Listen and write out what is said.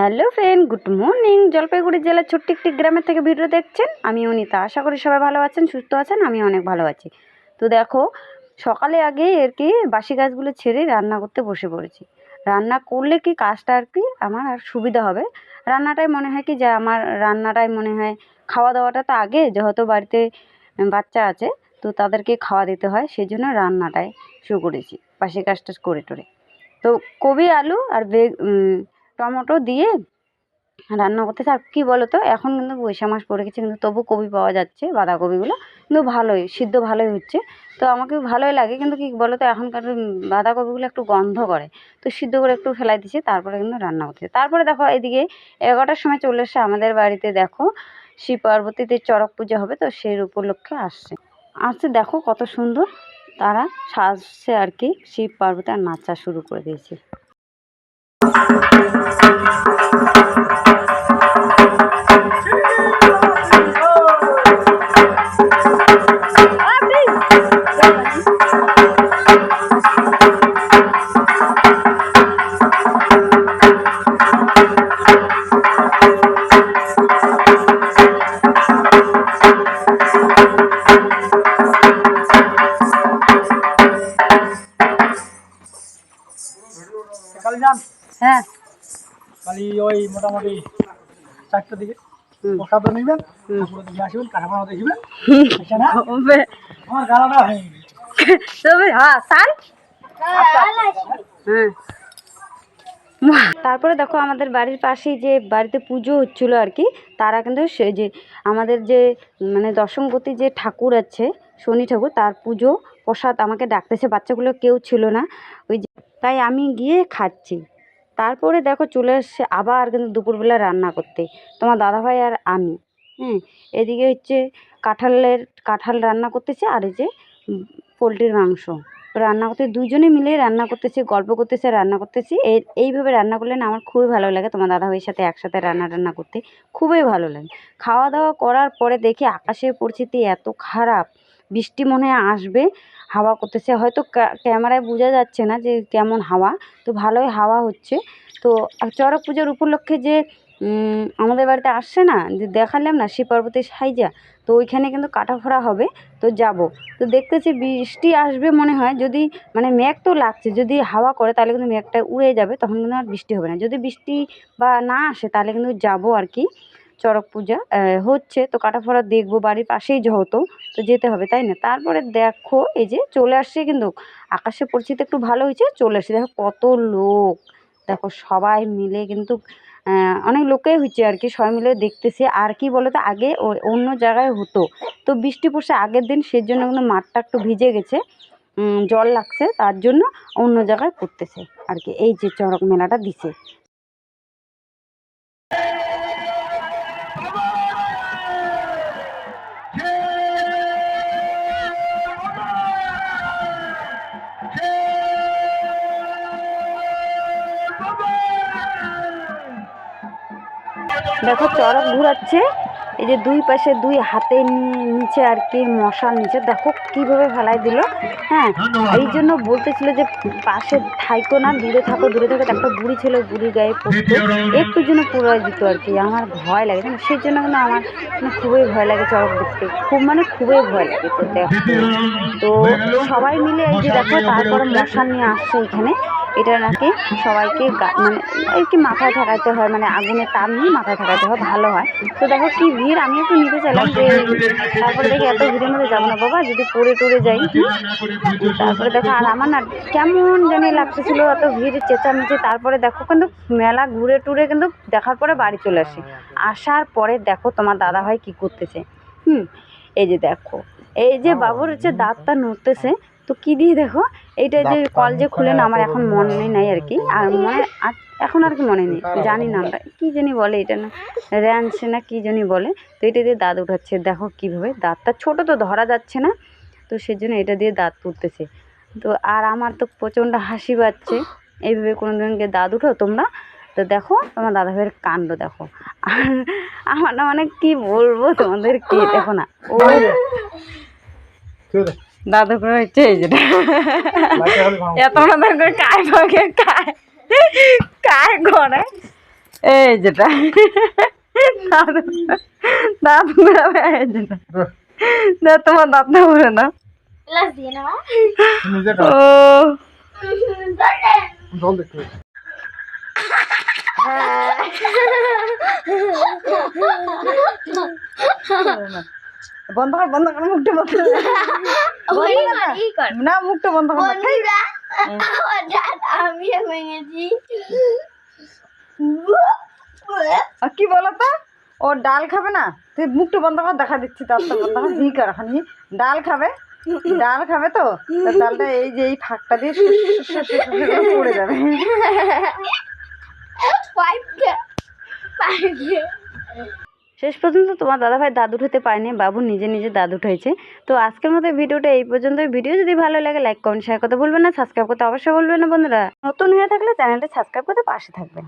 Hello friend, good morning. Jalpaiguri জেলার ছোট্ট একটি গ্রামের থেকে ভিডিও দেখছেন আমি অনিতা। আশা করি সবাই ভালো আছেন, সুস্থ আছেন আমি অনেক ভালো আছি। তো দেখো, সকালে আগে আর কি বাসি গাছগুলো ছেড়ে রান্না করতে বসে পড়েছি। রান্না করলে কি কাজটা আর কি আমার আর সুবিধা হবে? রান্নাটাই মনে হয় কি যে আমার রান্নাটাই মনে হয় খাওয়া দাওয়াটা তো আগে, যেহেতু বাড়িতে বাচ্চা আছে, তো তাদেরকে খাওয়া দিতে হয় সেই জন্য রান্নাটাই শুরু করেছি, বাসি কাজটা করে টোরে। তো কবি আলু আর বেগ টমেটো দিয়ে রান্না করতে আর কী বলো তো এখন কিন্তু বৈশাখ মাস পড়ে গেছে, কিন্তু তবু কপি পাওয়া যাচ্ছে, বাঁধাকপিগুলো। কিন্তু ভালোই, সিদ্ধ ভালোই হচ্ছে। তো আমাকে ভালোই লাগে, কিন্তু কী বলো তো এখনকার বাঁধাকপিগুলো একটু গন্ধ করে। তো সিদ্ধ করে একটু ফেলাই দিছি, তারপরে কিন্তু রান্না করতেছে তারপরে দেখো, এদিকে এগারোটার সময় চলে এসছে আমাদের বাড়িতে, দেখো, শিব পার্বতীতে চড়ক পূজা হবে, তো সেই উপলক্ষে আসছে। আসছে, দেখো, কত সুন্দর। তারা সাজছে আর কি, শিব পার্বতী আর নাচা শুরু করে দিয়েছে। Thank you. কালি ওই মোটামুটি চারটার দিকে। প্রসাদ নিবেন আসবেন দেখবেন। আমার গালাটা হয়ে তবে হ্যাঁ সাল হ্যাঁ তারপরে দেখো আমাদের বাড়ির পাশেই যে বাড়িতে পুজো হচ্ছিল আর কি তারা কিন্তু সে যে আমাদের যে মানে দশমপতি যে ঠাকুর আছে শনি ঠাকুর তার পুজো প্রসাদ আমাকে ডাকতেছে বাচ্চাগুলো কেউ ছিল না। ওই যে তাই আমি গিয়ে খাচ্ছি। তারপরে দেখো চলে এসছে আবার কিন্তু দুপুরবেলা রান্না করতে। তোমার দাদাভাই আর আমি হ্যাঁ এদিকে হচ্ছে কাঁঠালের, কাঁঠাল রান্না করতেছে আর এই যে পোলট্রির মাংস। রান্না করতে দুজনে মিলে রান্না করতেছি, গল্প করতেছে, রান্না করতেছি। এই এইভাবে রান্না করলে না আমার খুবই ভালো লাগে তোমার দাদাভাইয়ের সাথে একসাথে রান্না টান্না করতে। খুবই ভালো লাগে। খাওয়া দাওয়া করার পরে দেখি আকাশের পরিস্থিতি এত খারাপ। বৃষ্টি মনে হয় আসবে, হাওয়া করতেছে। হয়তো ক্যা- ক্যামেরায় বোঝা যাচ্ছে না যে কেমন হাওয়া। তো ভালোই হাওয়া হচ্ছে। তো চড়ক পুজোর উপলক্ষে যে আমাদের বাড়িতে আসছে না, যে দেখালাম না শিব পার্বতী সাইজা, তো ওইখানে কিন্তু কাটাফোড়া হবে। তো যাব। তো দেখতেছি বৃষ্টি আসবে মনে হয়, যদি মানে মেঘ তো লাগছে, যদি হাওয়া করে তাহলে কিন্তু মেঘটা উড়ে যাবে, তখন কিন্তু আর বৃষ্টি হবে না। যদি বৃষ্টি বা না আসে তাহলে কিন্তু যাব আর কি। চড়ক পূজা হচ্ছে, তো কাটাফোড়া দেখব, বাড়ির পাশেই যেহেতু, তো যেতে হবে, তাই না? তারপরে দেখো, এই যে চলে আসছে কিন্তু আকাশের পরিস্থিতি একটু ভালো হয়েছে, চলে আসছে। দেখো কত লোক, দেখো সবাই মিলে কিন্তু অনেক লোকেই হচ্ছে আর কি, সবাই মিলে দেখতেছে। আর কি বলো তো আগে অন্য জায়গায় হতো, তো বৃষ্টি পড়ছে আগের দিন সেই জন্য কিন্তু মাঠটা একটু ভিজে গেছে জল লাগছে, তার জন্য অন্য জায়গায় করতেছে আর কি, এই যে চড়ক মেলাটা দিছে। দেখো চড়ক ঘুরাচ্ছে। এই যে দুই পাশে দুই হাতে নিচে আর কি মশার নিচে। দেখো কীভাবে ফেলাই দিল। হ্যাঁ এই জন্য বলতেছিল যে পাশে থাইকো না দূরে থাকো দূরে থাকো। একটা বুড়ি ছিল বুড়ি গায়ে পড়তো। একটু জন্য পুরো দিত আর কি। আমার ভয় লাগে জানো? সেই জন্য কিন্তু আমার মানে খুবই ভয় লাগে চড়ক দেখতে। খুব মানে খুবই ভয় লাগে তো দেখো তো সবাই মিলে এই যে দেখো তারপরে মশা নিয়ে আসছে এখানে। এটা নাকি সবাইকে মানে এই কি মাথায় ঠেকাইতে হয় মানে আগুনের তার নিয়ে মাথায় ঠেকাইতে হয় ভালো হয়। তো দেখো কি ভিড় আমি একটু নিতে চাইলাম যে তারপরে দেখি এত ভিড়ের মধ্যে যাব না বাবা যদি পড়ে টড়ে যাই তারপরে দেখো আর আমার না কেমন জানি লাগতেছিল এত ভিড় চেঁচামেচি। তারপরে দেখো কিন্তু মেলা ঘুরে টুরে কিন্তু দেখার পরে বাড়ি চলে আসি। আসার পরে দেখো তোমার দাদা ভাই কী করতেছে হুম? এই যে দেখো এই যে বাবুর হচ্ছে দাঁতটা নড়তেছে তো কি দিয়ে দেখো? এইটা যে কল যে খুলে না আমার এখন মনে নাই আর কি। আর মনে আর- এখন আর কি মনে নেই জানি না আমরা। কী জানি বলে এটা না? র্যানসে না কী জানি বলে। তো এটা দিয়ে দাঁত উঠাচ্ছে দেখো কীভাবে। দাঁতটা ছোটো তো ধরা যাচ্ছে না। তো সেজন্য এটা দিয়ে দাঁত তুলতেছে। তো আর আমার তো প্রচণ্ড হাসি পাচ্ছে। এইভাবে কোনো দিনকে দাঁত উঠো তোমরা। তো দেখো তোমার দাদা ভাইয়ের কাণ্ড দেখো। আর আমার না মানে কি বলব তোমাদের কি দেখো না। ও দাদু করে হচ্ছে এই যেটা। এত আমাদের করে কায় ভাগে কায় কায় করে এই যেটা। দাদু এই যেটা। না তোমার দাঁত না। ঘুরে না ও। বন্ধ কর বন্ধ কর মুখটা বন্ধ না মুখটা বন্ধ কর আমি ভেঙেছি। কি বলো তো ও ডাল খাবে না তুই মুখটা বন্ধ কর দেখা দিচ্ছি দাঁতটা বন্ধ কর এখন ডাল খাবে ডাল খাবে তো? ডালটা এই যে এই ফাঁকটা দিয়ে পড়ে যাবে। পাইপে শেষ পর্যন্ত তোমার দাদাভাই দাদু উঠাতে পারেনি, বাবু নিজে নিজে দাদু উঠেছে তো আজকের মতো ভিডিওটা এই পর্যন্ত ভিডিও যদি ভালো লাগে লাইক কমেন্ট শেয়ার করতে বলবেন না সাবস্ক্রাইব করতে অবশ্যই বলবেন না, বন্ধুরা। নতুন হয়ে থাকলে চ্যানেলটা সাবস্ক্রাইব করতে পাশে থাকবেন।